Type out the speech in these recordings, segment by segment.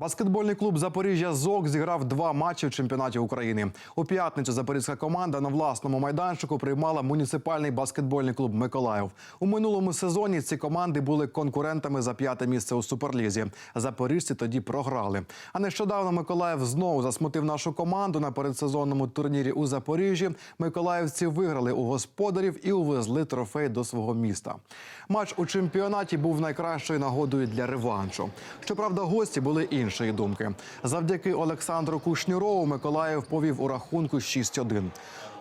Баскетбольний клуб Запоріжжя ЗОК зіграв два матчі в чемпіонаті України. У п'ятницю запорізька команда на власному майданчику приймала муніципальний баскетбольний клуб Миколаїв. У минулому сезоні ці команди були конкурентами за п'яте місце у суперлізі. Запоріжці тоді програли. А нещодавно Миколаїв знову засмутив нашу команду на передсезонному турнірі у Запоріжжі. Миколаївці виграли у господарів і увезли трофей до свого міста. Матч у чемпіонаті був найкращою нагодою для реваншу. Щоправда, гості були іншої думки. Завдяки Олександру Кушнірову Миколаїв повів у рахунку 6-1.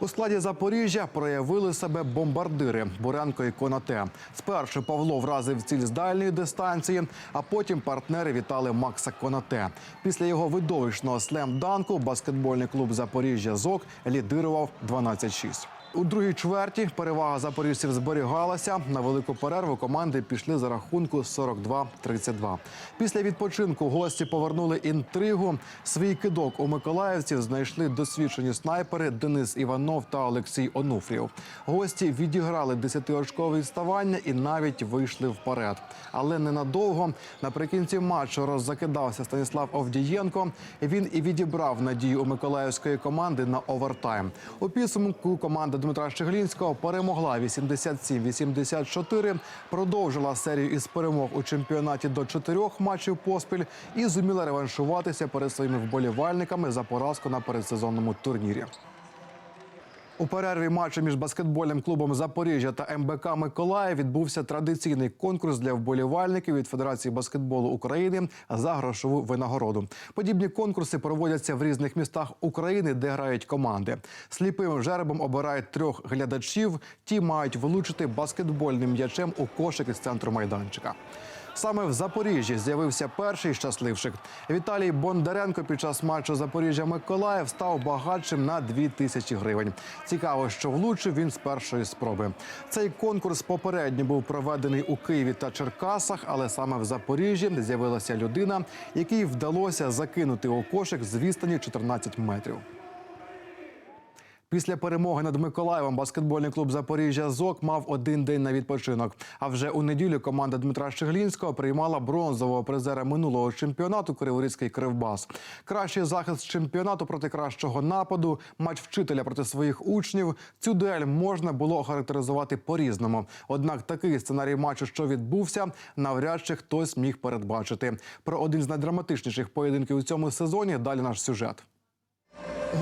У складі Запоріжжя проявили себе бомбардири Буренко і Конате. Спершу Павло вразив ціль з дальньої дистанції, а потім партнери вітали Макса Конате. Після його видовищного слем-данку баскетбольний клуб Запоріжжя ЗОК лідирував 12-6. У другій чверті перевага запоріжців зберігалася. На велику перерву команди пішли за рахунку 42-32. Після відпочинку гості повернули інтригу. Свій кидок у миколаївців знайшли досвідчені снайпери Денис Іванов та Олексій Онуфрів. Гості відіграли 10-очкове відставання і навіть вийшли вперед. Але ненадовго наприкінці матчу роззакидався Станіслав Овдієнко. Він і відібрав надію у миколаївської команди на овертайм. У підсумку команда Дмитра Щеглінського перемогла 87-84, продовжила серію із перемог у чемпіонаті до чотирьох матчів поспіль і зуміла реваншуватися перед своїми вболівальниками за поразку на передсезонному турнірі. У перерві матчу між баскетбольним клубом Запоріжжя та МБК Миколаїв відбувся традиційний конкурс для вболівальників від Федерації баскетболу України за грошову винагороду. Подібні конкурси проводяться в різних містах України, де грають команди. Сліпим жеребом обирають трьох глядачів. Ті мають влучити баскетбольним м'ячем у кошик із центру майданчика. Саме в Запоріжжі з'явився перший щасливчик. Віталій Бондаренко під час матчу Запоріжжя Миколаїв став багатшим на 2 тисячі гривень. Цікаво, що влучив він з першої спроби. Цей конкурс попередньо був проведений у Києві та Черкасах, але саме в Запоріжжі з'явилася людина, якій вдалося закинути у кошик з відстані 14 метрів. Після перемоги над Миколаєвом баскетбольний клуб Запоріжжя ЗОК мав один день на відпочинок. А вже у неділю команда Дмитра Щеглінського приймала бронзового призера минулого чемпіонату Криворізький Кривбас. Кращий захист чемпіонату проти кращого нападу, матч вчителя проти своїх учнів. Цю дуель можна було охарактеризувати по-різному. Однак такий сценарій матчу, що відбувся, навряд чи хтось міг передбачити. Про один з найдраматичніших поєдинків у цьому сезоні далі наш сюжет.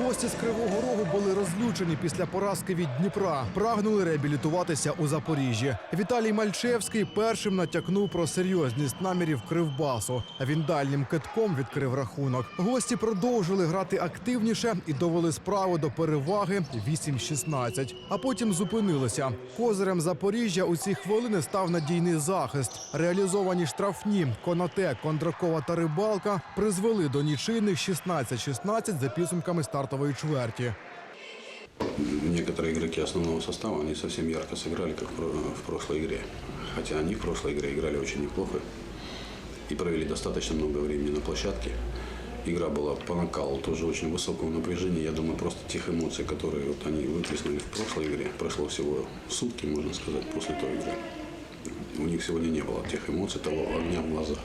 Гості з Кривого Рогу були розлючені після поразки від Дніпра. Прагнули реабілітуватися у Запоріжжі. Віталій Мальчевський першим натякнув про серйозність намірів Кривбасу. Він дальнім китком відкрив рахунок. Гості продовжили грати активніше і довели справу до переваги 8-16. А потім зупинилися. Козирем Запоріжжя у ці хвилини став надійний захист. Реалізовані штрафні Конате, Кондракова та Рибалка призвели до нічийних 16-16 за підсумками стартової чверті. Некоторые игроки основного состава, они совсем ярко сыграли, как в прошлой игре. Хотя они в прошлой игре играли очень неплохо и провели достаточно много времени на площадке. Игра была по накалу, тоже очень высокого напряжения. Я думаю, просто тех эмоций, которые вот они выплеснули в прошлой игре, прошло всего сутки, можно сказать, после той игры. У них сегодня не было тех эмоций, того огня в глазах.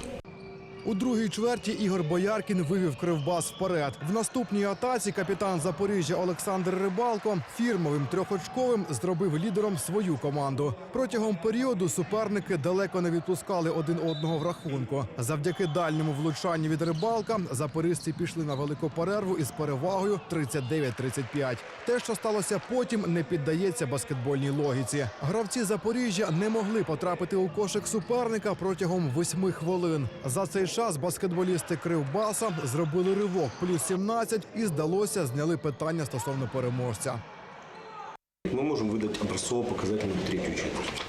У другій чверті Ігор Бояркін вивів Кривбас вперед. В наступній атаці капітан Запоріжжя Олександр Рибалко фірмовим трьохочковим зробив лідером свою команду. Протягом періоду суперники далеко не відпускали один одного в рахунку. Завдяки дальньому влучанню від рибалка запоріжці пішли на велику перерву із перевагою 39-35. Те, що сталося потім, не піддається баскетбольній логіці. Гравці Запоріжжя не могли потрапити у кошик суперника протягом восьми хвилин. За цей час баскетболісти Кривбаса зробили ривок плюс 17 і здалося зняли питання стосовно переможця. Мы можем выдать образцово-показательную третью четверть,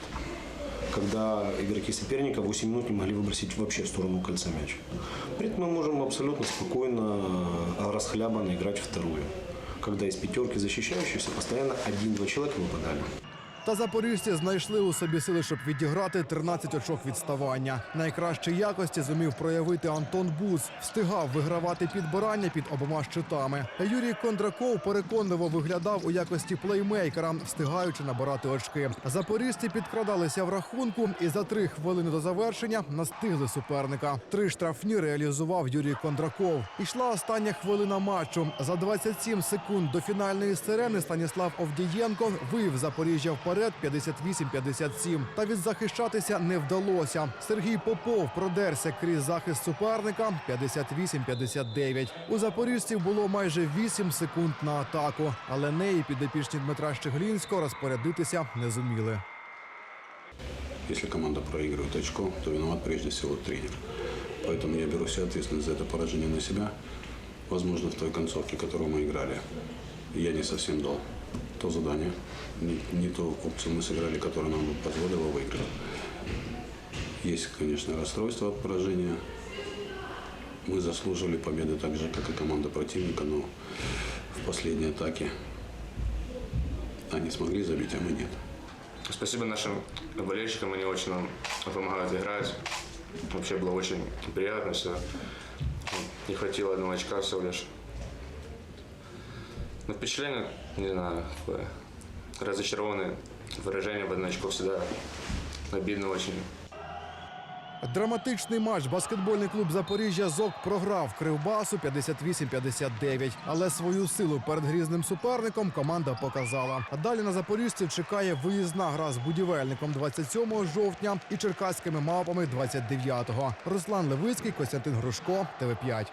когда игроки соперника 8 минут не могли выбросить вообще в сторону кольца мяч. При этом мы можем абсолютно спокойно, э, расхлябанно играть вторую, когда из пятерки защищающихся постоянно один-два человека выпадали. Та запоріжці знайшли у собі сили, щоб відіграти 13 очок відставання. Найкращі якості зумів проявити Антон Буц. Встигав вигравати підбирання під обома щитами. Юрій Кондраков переконливо виглядав у якості плеймейкера, встигаючи набирати очки. Запоріжці підкрадалися в рахунку і за три хвилини до завершення настигли суперника. Три штрафні реалізував Юрій Кондраков. Ішла остання хвилина матчу. За 27 секунд до фінальної сирени Станіслав Овдієнко вивів Запоріжжя вперед 58-57. Та відзахищатися не вдалося. Сергій Попов продерся крізь захист суперника 58-59. У запоріжців було майже 8 секунд на атаку, але неї підопічні Дмитра Щеглінського розпорядитися не зуміли. Если команда проигрывает очко, то виноват прежде всего тренер. Поэтому я беру всю ответственность за это поражение на себя. Возможно, в той концовке, которую мы играли, я не совсем дал то задание, не, не ту опцию мы сыграли, которая нам бы позволила выиграть. Есть, конечно, расстройство от поражения. Мы заслуживали победы так же, как и команда противника, но в последней атаке они смогли забить, а мы нет. Спасибо нашим болельщикам, они очень нам помогают играть. Вообще было очень приятно все. Не хватило одного очка всего лишь. Но впечатление, не знаю, какое. Разочарованное выражение в очко всегда обидно очень. Драматичний матч баскетбольний клуб Запоріжжя ЗОК програв Кривбасу 58-59. Але свою силу перед грізним суперником команда показала. А далі на запоріжців чекає виїзна гра з будівельником 27 жовтня і черкаськими мавпами 29-го. Руслан Левицький, Костянтин Грушко, ТВ5.